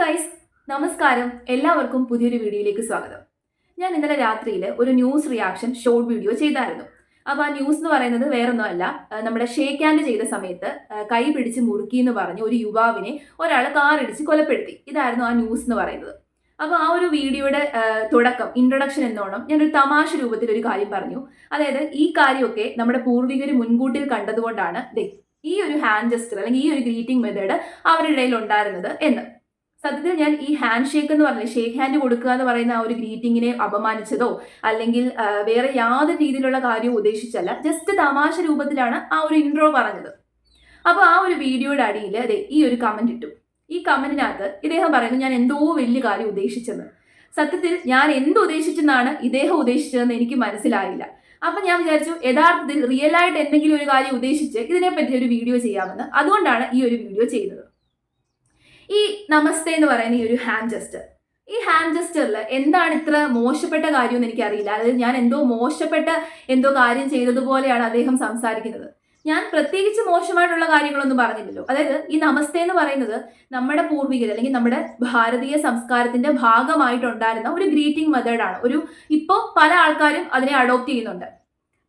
Guys നമസ്കാരം. എല്ലാവർക്കും പുതിയൊരു വീഡിയോയിലേക്ക് സ്വാഗതം. ഞാൻ ഇന്നലെ രാത്രിയിൽ ഒരു ന്യൂസ് റിയാക്ഷൻ ഷോർട്ട് വീഡിയോ ചെയ്തായിരുന്നു. അപ്പോൾ ആ ന്യൂസ് എന്ന് പറയുന്നത് വേറൊന്നുമല്ല നമ്മുടെ ഷേക്ക് ഹാൻഡ് ചെയ്ത സമയത്ത് കൈ പിടിച്ച് മുറുക്കി എന്ന് പറഞ്ഞ് ഒരു യുവാവിനെ ഒരാൾ കാറിടിച്ച് കൊലപ്പെടുത്തി. ഇതായിരുന്നു ആ ന്യൂസ് എന്ന് പറയുന്നത്. അപ്പോൾ ആ ഒരു വീഡിയോയുടെ തുടക്കം ഇൻട്രൊഡക്ഷൻ എന്നോണം ഞാൻ ഒരു തമാശ രൂപത്തിൽ ഒരു കാര്യം പറഞ്ഞു. അതായത് ഈ കാര്യമൊക്കെ നമ്മുടെ പൂർവികർ മുൻകൂട്ടിൽ കണ്ടതുകൊണ്ടാണ് ഈ ഒരു ഹാൻഡ് ജസ്റ്റർ അല്ലെങ്കിൽ ഈ ഒരു ഗ്രീറ്റിംഗ് മെത്തേഡ് അവരുടെ ഇടയിൽ ഉണ്ടായിരുന്നത് എന്ന്. സത്യത്തിൽ ഞാൻ ഈ ഹാൻഡ് ഷേക്ക് എന്ന് പറഞ്ഞ ഷേക്ക് ഹാൻഡ് കൊടുക്കുക എന്ന് പറയുന്ന ആ ഒരു ഗ്രീറ്റിങ്ങിനെ അപമാനിച്ചതോ അല്ലെങ്കിൽ വേറെ യാതൊരു രീതിയിലുള്ള കാര്യവും ഉദ്ദേശിച്ചല്ല ജസ്റ്റ് തമാശ രൂപത്തിലാണ് ആ ഒരു ഇൻട്രോ പറഞ്ഞത്. അപ്പോൾ ആ ഒരു വീഡിയോയുടെ അടിയിൽ അതെ ഈ ഒരു കമന്റ് ഇട്ടു. ഈ കമന്റിനകത്ത് ഇദ്ദേഹം പറയുന്നു ഞാൻ എന്തോ വലിയ കാര്യം ഉദ്ദേശിച്ചെന്ന്. സത്യത്തിൽ ഞാൻ എന്ത് ഉദ്ദേശിച്ചെന്നാണ് ഇദ്ദേഹം ഉദ്ദേശിച്ചതെന്ന് എനിക്ക് മനസ്സിലായില്ല. അപ്പം ഞാൻ വിചാരിച്ചു യഥാർത്ഥത്തിൽ റിയൽ ആയിട്ട് എന്തെങ്കിലും ഒരു കാര്യം ഉദ്ദേശിച്ച് ഇതിനെപ്പറ്റി ഒരു വീഡിയോ ചെയ്യാമെന്ന്. അതുകൊണ്ടാണ് ഈ ഒരു വീഡിയോ ചെയ്യുന്നത്. ഈ നമസ്തേ എന്ന് പറയുന്ന ഈ ഒരു ഹാൻഡ് ജസ്റ്റർ ഈ ഹാൻഡ് ജസ്റ്ററിൽ എന്താണ് ഇത്ര മോശപ്പെട്ട കാര്യം കാര്യമെന്ന് എനിക്കറിയില്ല. അതായത് ഞാൻ എന്തോ മോശപ്പെട്ട എന്തോ കാര്യം ചെയ്തതുപോലെയാണ് അദ്ദേഹം സംസാരിക്കുന്നത്. ഞാൻ പ്രത്യേകിച്ച് മോശമായിട്ടുള്ള കാര്യങ്ങളൊന്നും പറഞ്ഞില്ലല്ലോ. അതായത് ഈ നമസ്തേ എന്ന് പറയുന്നത് നമ്മുടെ പൂർവികർ അല്ലെങ്കിൽ നമ്മുടെ ഭാരതീയ സംസ്കാരത്തിന്റെ ഭാഗമായിട്ടുണ്ടായിരുന്ന ഒരു ഗ്രീറ്റിംഗ് മെത്തേഡാണ് ഒരു ഇപ്പോൾ പല ആൾക്കാരും അതിനെ അഡോപ്റ്റ് ചെയ്യുന്നുണ്ട്.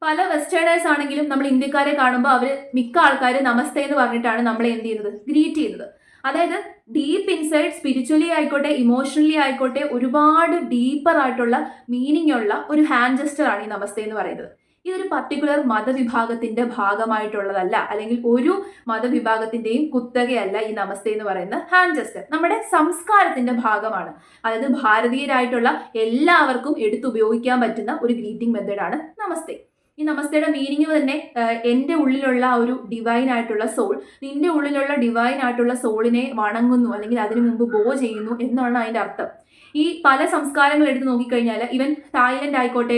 പല വെസ്റ്റേണേഴ്സ് ആണെങ്കിലും നമ്മൾ ഇന്ത്യക്കാരെ കാണുമ്പോൾ അവർ മിക്ക ആൾക്കാർ നമസ്തേ എന്ന് പറഞ്ഞിട്ടാണ് നമ്മളെ എന്ത് ചെയ്യുന്നത്? ഗ്രീറ്റ് ചെയ്യുന്നത്. അതായത് ഡീപ്പ് ഇൻസൈഡ് സ്പിരിച്വലി ആയിക്കോട്ടെ ഇമോഷണലി ആയിക്കോട്ടെ ഒരുപാട് ഡീപ്പർ ആയിട്ടുള്ള മീനിങ് ഉള്ള ഒരു ഹാൻഡ് ജസ്റ്റർ ആണ് ഈ നമസ്തേ എന്ന് പറയുന്നത്. ഇതൊരു പർട്ടിക്കുലർ മതവിഭാഗത്തിന്റെ ഭാഗമായിട്ടുള്ളതല്ല അല്ലെങ്കിൽ ഒരു മതവിഭാഗത്തിന്റെയും കുത്തകയല്ല ഈ നമസ്തേ എന്ന് പറയുന്ന ഹാൻഡ് ജസ്റ്റർ നമ്മുടെ സംസ്കാരത്തിന്റെ ഭാഗമാണ്. അതായത് ഭാരതീയരായിട്ടുള്ള എല്ലാവർക്കും എടുത്തുപയോഗിക്കാൻ പറ്റുന്ന ഒരു ഗ്രീറ്റിംഗ് മെത്തേഡാണ് നമസ്തേ. ഈ നമസ്തയുടെ മീനിങ് തന്നെ എന്റെ ഉള്ളിലുള്ള ഒരു ഡിവൈൻ ആയിട്ടുള്ള സോൾ നിന്റെ ഉള്ളിലുള്ള ഡിവൈൻ ആയിട്ടുള്ള സോളിനെ വണങ്ങുന്നു അല്ലെങ്കിൽ അതിനു മുമ്പ് ബോ ചെയ്യുന്നു എന്നാണ് അതിന്റെ അർത്ഥം. ഈ പല സംസ്കാരങ്ങൾ എടുത്ത് നോക്കിക്കഴിഞ്ഞാൽ ഇവൻ തായ്ലൻഡ് ആയിക്കോട്ടെ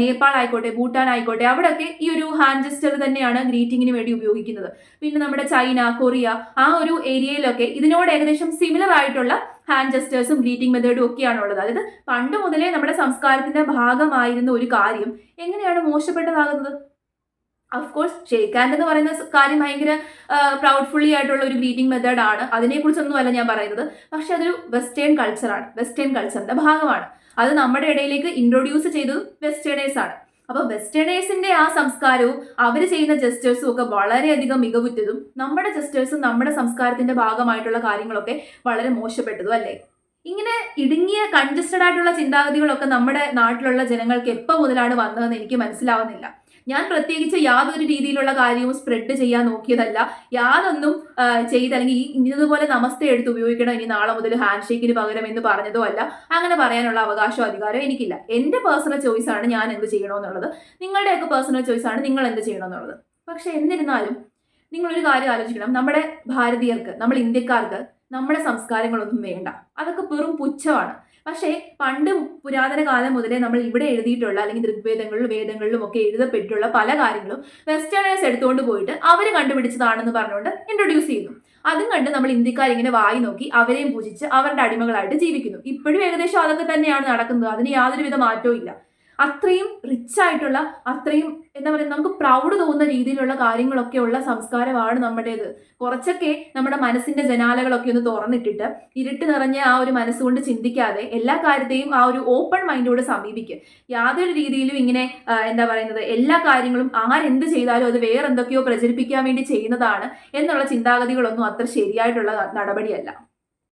നേപ്പാൾ ആയിക്കോട്ടെ ഭൂട്ടാൻ ആയിക്കോട്ടെ അവിടെയൊക്കെ ഈ ഒരു ഹാൻഡ് ജെസ്റ്റർ തന്നെയാണ് ഗ്രീറ്റിങ്ങിന് വേണ്ടി ഉപയോഗിക്കുന്നത്. പിന്നെ നമ്മുടെ ചൈന കൊറിയ ആ ഒരു ഏരിയയിലൊക്കെ ഇതിനോട് ഏകദേശം സിമിലർ ആയിട്ടുള്ള ഹാൻഡ് ജെസ്റ്റേഴ്സും ഗ്രീറ്റിംഗ് മെത്തേഡും ഒക്കെയാണ് ഉള്ളത് അതായത് പണ്ട് മുതലേ നമ്മുടെ സംസ്കാരത്തിന്റെ ഭാഗമായിരുന്ന ഒരു കാര്യം എങ്ങനെയാണ് മോശപ്പെട്ടതാകുന്നത്? കോഴ്സ് ഷേക്ക് എന്ന് പറയുന്ന കാര്യം ഭയങ്കര പ്രൗഡ്ഫുള്ളി ആയിട്ടുള്ള ഒരു ഗ്രീറ്റിംഗ് മെത്തേഡ് ആണ്. അതിനെക്കുറിച്ചൊന്നുമല്ല ഞാൻ പറയുന്നത്. പക്ഷെ അതൊരു വെസ്റ്റേൺ കൾച്ചറാണ് വെസ്റ്റേൺ കൾച്ചറിന്റെ ഭാഗമാണ്. അത് നമ്മുടെ ഇടയിലേക്ക് ഇൻട്രൊഡ്യൂസ് ചെയ്തതും വെസ്റ്റേണേഴ്സ് ആണ്. അപ്പോൾ വെസ്റ്റേണേഴ്സിന്റെ ആ സംസ്കാരവും അവർ ചെയ്യുന്ന ജസ്റ്റേഴ്സും ഒക്കെ വളരെയധികം മികവുറ്റതും നമ്മുടെ ജസ്റ്റേഴ്സും നമ്മുടെ സംസ്കാരത്തിന്റെ ഭാഗമായിട്ടുള്ള കാര്യങ്ങളൊക്കെ വളരെ മോശപ്പെട്ടതും അല്ലേ? ഇങ്ങനെ ഇടുങ്ങിയ കൺജസ്റ്റഡ് ആയിട്ടുള്ള ചിന്താഗതികളൊക്കെ നമ്മുടെ നാട്ടിലുള്ള ജനങ്ങൾക്ക് എപ്പോൾ മുതലാണ് വന്നതെന്ന് എനിക്ക് മനസ്സിലാവുന്നില്ല. ഞാൻ പ്രത്യേകിച്ച് യാതൊരു രീതിയിലുള്ള കാര്യവും സ്പ്രെഡ് ചെയ്യാൻ നോക്കിയതല്ല. യാതൊന്നും ചെയ്ത് അല്ലെങ്കിൽ ഇന്നതുപോലെ നമസ്തേ എടുത്ത് ഉപയോഗിക്കണം ഇനി നാളെ മുതൽ ഹാൻഡ് ഷേക്കിന് പകരം എന്ന് പറഞ്ഞതോ അല്ല. അങ്ങനെ പറയാനുള്ള അവകാശമോ അധികാരമോ എനിക്കില്ല. എന്റെ പേഴ്സണൽ ചോയ്സ് ആണ് ഞാൻ എന്ത് ചെയ്യണമെന്നുള്ളത് നിങ്ങളുടെയൊക്കെ പേഴ്സണൽ ചോയ്സ് ആണ് നിങ്ങൾ എന്ത് ചെയ്യണമെന്നുള്ളത് പക്ഷെ എന്നിരുന്നാലും നിങ്ങളൊരു കാര്യം ആലോചിക്കണം. നമ്മുടെ ഭാരതീയർക്ക് നമ്മൾ ഇന്ത്യക്കാർക്ക് നമ്മുടെ സംസ്കാരങ്ങളൊന്നും വേണ്ട. അതൊക്കെ വെറും പുച്ഛമാണ്. പക്ഷേ പണ്ട് പുരാതന കാലം മുതലേ നമ്മൾ ഇവിടെ എഴുതിയിട്ടുള്ള അല്ലെങ്കിൽ ഋഗ്വേദങ്ങളിലും വേദങ്ങളിലും ഒക്കെ എഴുതപ്പെട്ടിട്ടുള്ള പല കാര്യങ്ങളും വെസ്റ്റേണേഴ്സ് എടുത്തുകൊണ്ട് പോയിട്ട് അവർ കണ്ടുപിടിച്ചതാണെന്ന് പറഞ്ഞുകൊണ്ട് ഇൻട്രൊഡ്യൂസ് ചെയ്യുന്നു. അതും കണ്ട് നമ്മൾ ഇന്ത്യക്കാർ ഇങ്ങനെ വായി നോക്കി അവരെയും പൂജിച്ച് അവരുടെ അടിമകളായിട്ട് ജീവിക്കുന്നു. ഇപ്പോഴും ഏകദേശം അതൊക്കെ തന്നെയാണ് നടക്കുന്നത്. അതിന് യാതൊരുവിധ മാറ്റവും ഇല്ല. അത്രയും റിച്ച് ആയിട്ടുള്ള അത്രയും എന്താ പറയുക നമുക്ക് പ്രൗഡ് തോന്നുന്ന രീതിയിലുള്ള കാര്യങ്ങളൊക്കെ ഉള്ള സംസ്കാരമാണ് നമ്മുടേത്. കുറച്ചൊക്കെ നമ്മുടെ മനസ്സിന്റെ ജനാലകളൊക്കെ ഒന്ന് തുറന്നിട്ടിട്ട് ഇരുട്ട് നിറഞ്ഞ ആ ഒരു മനസ്സുകൊണ്ട് ചിന്തിക്കാതെ എല്ലാ കാര്യത്തെയും ആ ഒരു ഓപ്പൺ മൈൻഡോട് സമീപിക്കുക യാതൊരു രീതിയിലും ഇങ്ങനെ എന്താ പറയുന്നത് എല്ലാ കാര്യങ്ങളും ആരെന്ത് ചെയ്താലും അത് വേറെന്തൊക്കെയോ പ്രചരിപ്പിക്കാൻ വേണ്ടി ചെയ്യുന്നതാണ് എന്നുള്ള ചിന്താഗതികളൊന്നും അത്ര ശരിയായിട്ടുള്ള നടപടിയല്ല.